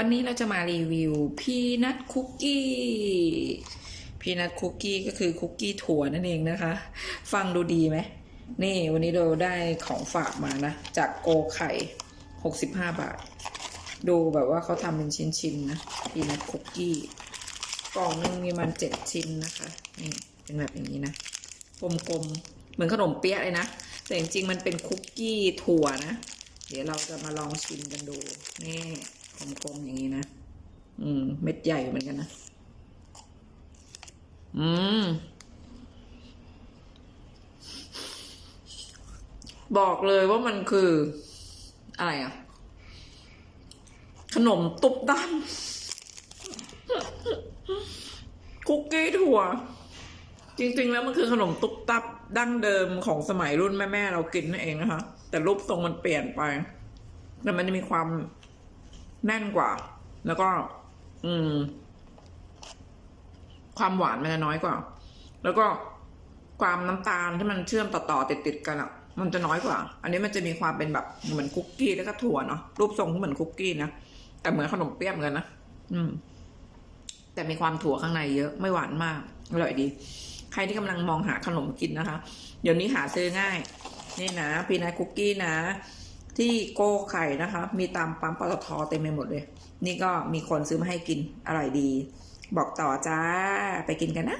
วันนี้เราจะมารีวิวพีนัทคุกกี้พีนัทคุกกี้ก็คือคุกกี้ถั่วนั่นเองนะคะ ฟังดูดีไหม นี่วันนี้เราได้ของฝากมานะ จากโกไข่65บาท ดูแบบว่าเขาทำเป็นชิ้นๆนะพีนัทคุกกี้กล่องหนึงมีมันเจ็ดชิ้นนะคะ นี่เป็นแบบอย่างนี้นะกลมๆเหมือนขนมเปี๊ยะเลยนะ แต่จริงๆมันเป็นคุกกี้ถั่วนะ เดี๋ยวเราจะมาลองชิมกันดูนี่ กลมๆอย่างนี้นะ อืม เม็ดใหญ่เหมือนกันนะ อืม บอกเลยว่ามันคือ อะไรอะ ขนมตุบด้านคุกกี้ถั่ว จริง ๆ แล้วมันคือขนมตุ๊บตับดั้งเดิมของสมัยรุ่นแม่ ๆ เรากินนั่นเองนะคะ แต่รูปทรงมันเปลี่ยนไป แต่มันจะมีความ แน่นกว่า แล้วก็ อืม ความหวานมันจะน้อยกว่า แล้วก็ความน้ำตาลที่มันเชื่อมต่อๆติดๆกันอะ มันจะน้อยกว่า อันนี้มันจะมีความเป็นแบบเหมือนคุกกี้แล้วก็ถั่วเนาะรูปทรงเหมือนคุกกี้นะแต่เหมือนขนมเปี๊ยะเหมือนกันนะอืม แต่มีความถั่วข้างในเยอะไม่หวานมากอร่อยดี ใครที่กำลังมองหาขนมกินนะคะ เดี๋ยวนี้หาซื้อง่าย นี่นะพีนัทคุกกี้นะ ที่โก้ไข่นะคะ มีตามปั๊มปตทเต็มไปหมดเลย นี่ก็มีคนซื้อมาให้กินอร่อยดี บอกต่อจ้าไปกินกันนะ